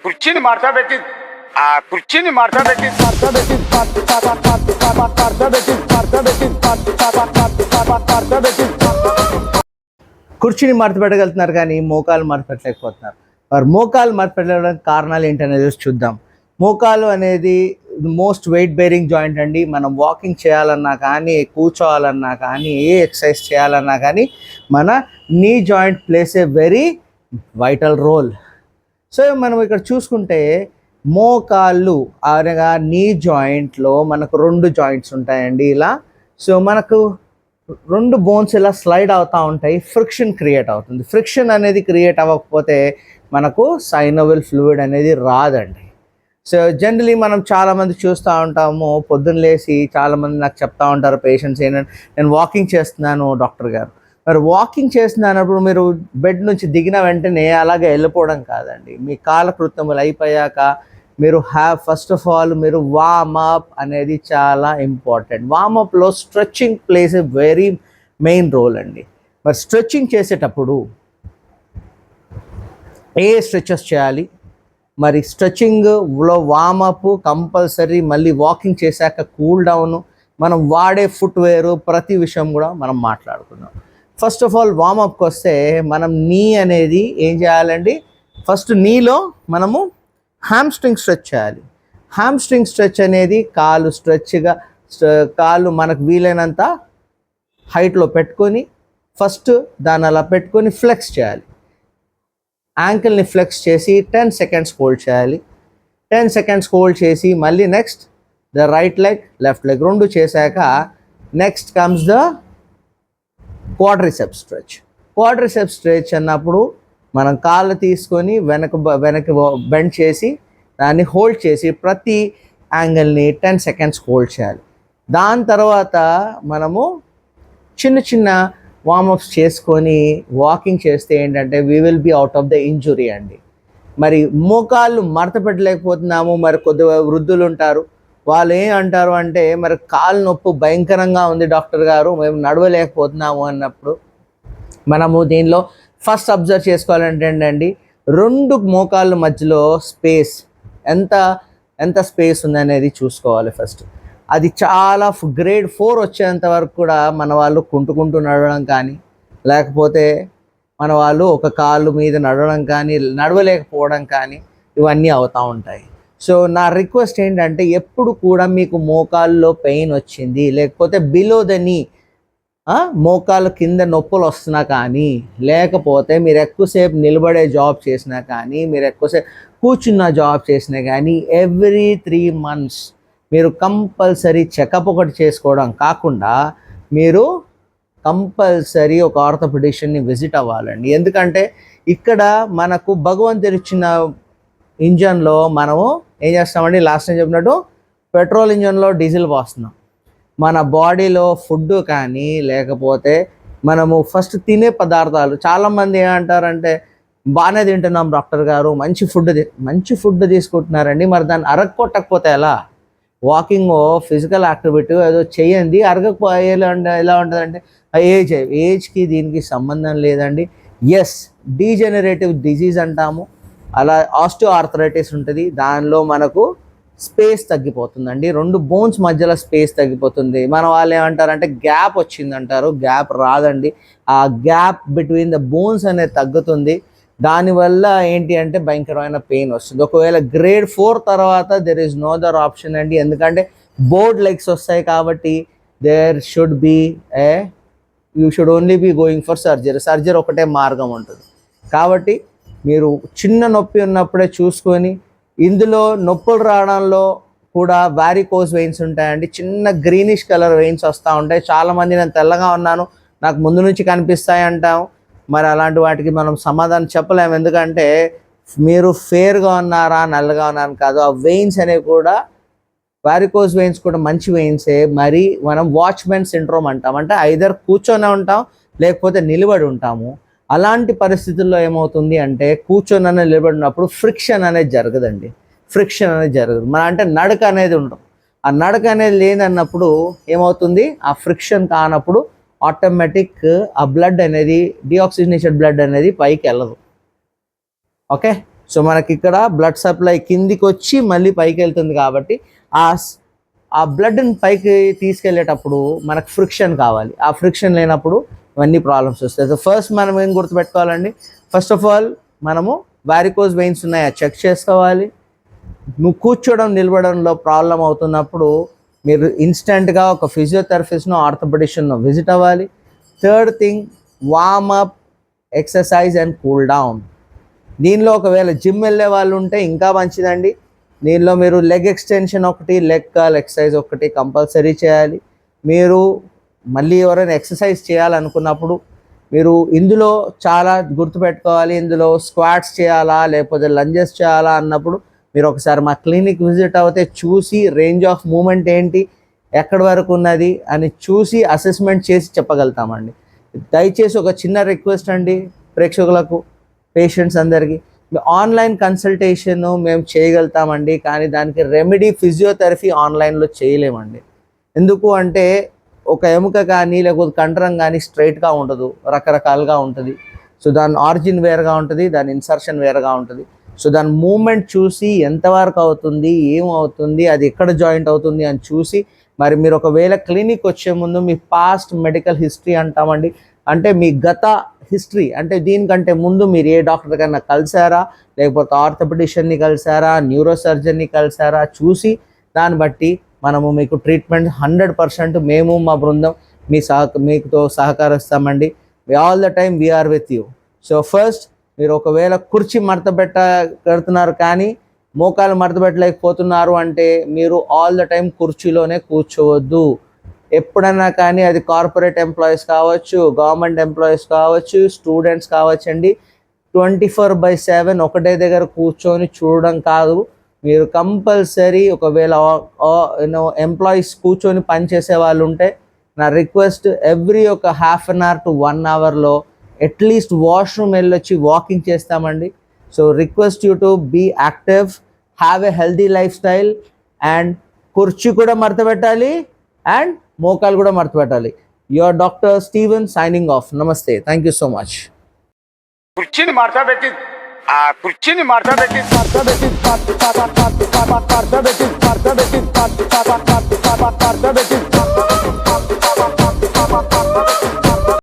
కుర్చీని మార్చబెట్టి ఆ కుర్చీని మార్చబెట్టి మార్చబెట్టి మార్చబెట్టి మార్చబెట్టి మార్చబెట్టి కుర్చీని మార్చిపెట్టగలుగుతున్నారు కానీ మోకాలు మార్చిపెట్టలేకపోతున్నారు పెట్టలేకపోతున్నారు మరి మోకాలు మార్చిపెట్టడానికి కారణాలు ఏంటనేది చూద్దాం. మోకాలు అనేది మోస్ట్ వెయిట్ బేరింగ్ జాయింట్ అండి. మనం వాకింగ్ చేయాలన్నా కానీ కూర్చోవాలన్నా కానీ ఏ ఎక్సర్సైజ్ చేయాలన్నా కానీ మన knee joint plays a very vital role so మనం ఇక్కడ చూసుకుంటే మోకాళ్ళు అనగా నీ జాయింట్లో మనకు రెండు జాయింట్స్ ఉంటాయండి ఇలా. సో మనకు రెండు బోన్స్ ఇలా స్లైడ్ అవుతూ ఉంటాయి ఫ్రిక్షన్ క్రియేట్ అవుతుంది. ఫ్రిక్షన్ అనేది క్రియేట్ అవ్వకపోతే మనకు సైనోవెల్ ఫ్లూయిడ్ అనేది రాదండి. సో జనరలీ మనం చాలామంది చూస్తూ ఉంటాము పొద్దున్న లేచి చాలామంది నాకు చెప్తా ఉంటారు పేషెంట్స్ ఏంటంటే నేను వాకింగ్ చేస్తున్నాను డాక్టర్ గారు. మరి వాకింగ్ చేస్తున్నప్పుడు మీరు బెడ్ నుంచి దిగిన వెంటనే అలాగే వెళ్ళిపోవడం కాదండి. మీ కాలకృత్యములు అయిపోయాక మీరు హ్యావ్ ఫస్ట్ ఆఫ్ ఆల్ మీరు వామప్ అనేది చాలా important వామప్లో stretching plays a very main role అండి. మరి స్ట్రెచ్చింగ్ చేసేటప్పుడు ఏ స్ట్రెచెస్ చేయాలి? మరి స్ట్రెచ్చింగ్లో వామప్ కంపల్సరీ మళ్ళీ వాకింగ్ చేశాక కూల్ డౌన్ మనం వాడే ఫుట్వేర్ ప్రతి విషయం కూడా మనం మాట్లాడుకుందాం. ఫస్ట్ ఆఫ్ ఆల్ వామప్కి వస్తే మనం నీ అనేది ఏం చేయాలండి? ఫస్ట్ నీలో మనము హ్యామ్స్ట్రింగ్ స్ట్రెచ్ చేయాలి. హ్యామ్స్ట్రింగ్ స్ట్రెచ్ అనేది కాలు స్ట్రెచ్గా కాళ్ళు మనకు వీలైనంత హైట్లో పెట్టుకొని ఫస్ట్ దాన్ని అలా పెట్టుకొని ఫ్లెక్స్ చేయాలి. యాంకిల్ని ఫ్లెక్స్ చేసి టెన్ సెకండ్స్ హోల్డ్ చేయాలి. టెన్ సెకండ్స్ హోల్డ్ చేసి మళ్ళీ next the right leg left leg రెండు చేశాక next comes the quadricep stretch quadricep stretch అన్నప్పుడు మనం కాళ్ళు తీసుకొని వెనక వెనక బెండ్ చేసి దాన్ని హోల్డ్ చేసి ప్రతి యాంగిల్ని టెన్ సెకండ్స్ హోల్డ్ చేయాలి. దాని తర్వాత మనము చిన్న చిన్న వార్మప్స్ చేసుకొని వాకింగ్ చేస్తే ఏంటంటే we will be out of the injury అండి. మరి మోకాళ్ళు మడత పెట్టలేకపోతున్నాము మరి కొద్దిగా వృద్ధులు ఉంటారు. వాళ్ళు ఏం అంటారు అంటే మరి కాలు నొప్పి భయంకరంగా ఉంది డాక్టర్ గారు మేము నడవలేకపోతున్నాము అన్నప్పుడు మనము దీనిలో ఫస్ట్ అబ్జర్వ్ చేసుకోవాలంటే అండి రెండు మోకాళ్ళ మధ్యలో స్పేస్ ఎంత ఎంత స్పేస్ ఉందనేది చూసుకోవాలి ఫస్ట్. అది చాలా గ్రేడ్ ఫోర్ వచ్చేంత వరకు కూడా మన వాళ్ళు కుంటుకుంటూ నడవడం కానీ లేకపోతే మన వాళ్ళు ఒక కాళ్ళు మీద నడవడం కానీ నడవలేకపోవడం కానీ ఇవన్నీ అవుతూ ఉంటాయి. సో నా రిక్వెస్ట్ ఏంటంటే ఎప్పుడు కూడా మీకు మోకాల్లో పెయిన్ వచ్చింది లేకపోతే బిలో ద నీ మోకాళ్ళ కింద నొప్పులు వస్తున్నా కానీ లేకపోతే మీరు ఎక్కువసేపు నిలబడే జాబ్ చేసినా కానీ మీరు ఎక్కువసేపు కూర్చున్న జాబ్ చేసినా కానీ ఎవ్రీ త్రీ మంత్స్ మీరు కంపల్సరీ చెకప్ ఒకటి చేసుకోవడం కాకుండా మీరు కంపల్సరీ ఒక ఆర్థోపెడిషన్ని విజిట్ అవ్వాలండి. ఎందుకంటే ఇక్కడ మనకు భగవంతుడిచ్చిన ఇంజన్లో మనము ఏం చేస్తామండి లాస్ట్ టైం చెప్పినట్టు పెట్రోల్ ఇంజన్లో డీజిల్ పోస్తున్నాం. మన బాడీలో ఫుడ్ కానీ లేకపోతే మనము ఫస్ట్ తినే పదార్థాలు చాలామంది ఏమంటారంటే బాగానే తింటున్నాం డాక్టర్ గారు మంచి ఫుడ్ మంచి ఫుడ్ తీసుకుంటున్నారండి. మరి దాన్ని అరగొట్టకపోతే ఎలా? వాకింగ్ ఫిజికల్ యాక్టివిటీ ఏదో చేయండి. అరగకపోయే ఎలా ఎలా ఉంటుందంటే ఏజ్ ఏజ్కి దీనికి సంబంధం లేదండి. ఎస్ డీజెనరేటివ్ డిజీజ్ అంటాము. అలా ఆస్టియో ఆర్థరైటిస్ ఉంటుంది. దానిలో మనకు స్పేస్ తగ్గిపోతుందండి. రెండు బోన్స్ మధ్యలో స్పేస్ తగ్గిపోతుంది. మన వాళ్ళు ఏమంటారంటే గ్యాప్ వచ్చింది అంటారు గ్యాప్ రాదండి. ఆ గ్యాప్ బిట్వీన్ ద బోన్స్ అనేది తగ్గుతుంది. దానివల్ల ఏంటి అంటే భయంకరమైన పెయిన్ వస్తుంది. ఒకవేళ గ్రేడ్ ఫోర్ తర్వాత there is no other option అండి. ఎందుకంటే బోర్డ్ లెగ్స్ వస్తాయి కాబట్టి there should be a you should only be going for surgery surgery ఒకటే మార్గం ఉంటుంది. కాబట్టి మీరు చిన్న నొప్పి ఉన్నప్పుడే చూసుకొని ఇందులో నొప్పులు రావడంలో కూడా వ్యారికోస్ వెయిన్స్ ఉంటాయండి. చిన్న గ్రీనిష్ కలర్ వెయిన్స్ వస్తూ ఉంటాయి. చాలామంది నేను తెల్లగా ఉన్నాను నాకు ముందు నుంచి కనిపిస్తాయి అంటాం. మరి అలాంటి వాటికి మనం సమాధానం చెప్పలేము. ఎందుకంటే మీరు ఫేర్గా ఉన్నారా నల్లగా ఉన్నారని కాదు. ఆ వెయిన్స్ అనేవి కూడా వారికోస్ వెయిన్స్ కూడా మంచి వెయిన్సే మరి మనం వాచ్మెన్ సిండ్రోమ్ అంటాం. అంటే ఐదర్ కూర్చొని ఉంటాం లేకపోతే నిలబడి ఉంటాము. అలాంటి పరిస్థితుల్లో ఏమవుతుంది అంటే కూర్చొని అనేది నిలబడినప్పుడు ఫ్రిక్షన్ అనేది జరగదండి. ఫ్రిక్షన్ అనేది జరగదు. మన అంటే నడక అనేది ఉండదు. ఆ నడక అనేది లేదన్నప్పుడు ఏమవుతుంది? ఆ ఫ్రిక్షన్ కానప్పుడు ఆటోమేటిక్ ఆ బ్లడ్ అనేది డిఆక్సిజనేషన్ బ్లడ్ అనేది పైకి వెళ్ళదు. ఓకే? సో మనకి ఇక్కడ బ్లడ్ సప్లై కిందికి వచ్చి మళ్ళీ పైకి వెళ్తుంది కాబట్టి ఆ ఆ బ్లడ్ని పైకి తీసుకెళ్ళేటప్పుడు మనకు ఫ్రిక్షన్ కావాలి. ఆ ఫ్రిక్షన్ లేనప్పుడు ఇవన్నీ ప్రాబ్లమ్స్ వస్తాయి. సో ఫస్ట్ మనం ఏం గుర్తుపెట్టుకోవాలండి? ఫస్ట్ ఆఫ్ ఆల్ మనము వారికోజ్ వెయిన్స్ ఉన్నాయా? చెక్ చేసుకోవాలి. నువ్వు కూర్చోవడం నిలబడంలో ప్రాబ్లం అవుతున్నప్పుడు మీరు ఇన్స్టెంట్గా ఒక ఫిజియోథెరపిస్ట్ను ఆర్థోపెడిషన్ను విజిట్ అవ్వాలి. Third thing warm up exercise and cool down దీనిలో ఒకవేళ జిమ్ వెళ్ళే వాళ్ళు ఉంటే ఇంకా మంచిదండి. దీనిలో మీరు లెగ్ ఎక్స్టెన్షన్ ఒకటి లెగ్ కాల్ ఎక్సర్సైజ్ ఒకటి కంపల్సరీ చేయాలి. మీరు మళ్ళీ ఎవరైనా ఎక్సర్సైజ్ చేయాలనుకున్నప్పుడు మీరు ఇందులో చాలా గుర్తుపెట్టుకోవాలి ఇందులో స్క్వాట్స్ చేయాలా లేకపోతే లంజెస్ చేయాలా అన్నప్పుడు మీరు ఒకసారి మా క్లినిక్ విజిట్ అవుతే చూసి రేంజ్ ఆఫ్ మూమెంట్ ఏంటి ఎక్కడి వరకు ఉన్నది అని చూసి అసెస్మెంట్ చేసి చెప్పగలుగుతామండి. దయచేసి ఒక చిన్న రిక్వెస్ట్ అండి ప్రేక్షకులకు పేషెంట్స్ అందరికీ. ఆన్లైన్ కన్సల్టేషన్ మేము చేయగలుగుతామండి కానీ దానికి రెమెడీ ఫిజియోథెరపీ ఆన్లైన్లో చేయలేమండి. ఎందుకు అంటే ఒక ఎముక కానీ లేకపోతే కండరం కానీ స్ట్రైట్గా ఉండదు. రకరకాలుగా ఉంటుంది. సో దాని ఆరిజిన్ వేరుగా ఉంటుంది దాని ఇన్సర్షన్ వేరుగా ఉంటుంది. సో దాని మూమెంట్ చూసి ఎంతవరకు అవుతుంది ఏం అవుతుంది అది ఎక్కడ జాయింట్ అవుతుంది అని చూసి మరి మీరు ఒకవేళ క్లినిక్ వచ్చే ముందు మీ పాస్ట్ మెడికల్ హిస్టరీ అంటామండి. అంటే మీ గత హిస్టరీ అంటే దీనికంటే ముందు మీరు ఏ డాక్టర్ కన్నా కలిసారా లేకపోతే ఆర్థోపెడిషన్ని కలిసారా న్యూరోసర్జన్ని కలిసారా చూసి దాన్ని బట్టి మనము మీకు ట్రీట్మెంట్ హండ్రెడ్ పర్సెంట్ మేము మా బృందం మీ సహ మీతో సహకరిస్తామండి. All the time we are with you so first మీరు ఒకవేళ కుర్చీ మడత పెట్ట కడుతున్నారు కానీ మోకాలు మడత పెట్టలేకపోతున్నారు అంటే మీరు ఆల్ ద టైం కుర్చీలోనే కూర్చోవద్దు. ఎప్పుడన్నా కానీ అది కార్పొరేట్ ఎంప్లాయీస్ కావచ్చు గవర్నమెంట్ ఎంప్లాయీస్ కావచ్చు స్టూడెంట్స్ కావచ్చండి. ట్వంటీ ఫోర్ బై సెవెన్ ఒకటే దగ్గర కూర్చొని చూడడం కాదు. మీరు కంపల్సరీ ఒకవేళ యూనో ఎంప్లాయీస్ కూర్చొని పనిచేసే వాళ్ళు ఉంటే నా రిక్వెస్ట్ ఎవ్రీ ఒక half an hour to one అవర్లో అట్లీస్ట్ వాష్రూమ్ వెళ్ళొచ్చి వాకింగ్ చేస్తామండి. So request you to be active have a healthy lifestyle and కుర్చీ కూడా మడతపెట్టాలి అండ్ మోకాలు కూడా మరతపెట్టాలి your doctor Steven signing off నమస్తే థ్యాంక్ యూ సో మచ్ కుర్చీని ಆ ಕುರ್ಚಿನಿ ಮಾಡ್ತಾ ಬೇಕಿದ್ ಮಾಡ್ತಾ ಬೇಕಿದ್ ಮಾಡ್ತಾ ಬೇಕಿದ್ ಮಾಡ್ತಾ ಬೇಕಿದ್ ಮಾಡ್ತಾ ಬೇಕಿದ್ ಮಾಡ್ತಾ ಬೇಕಿದ್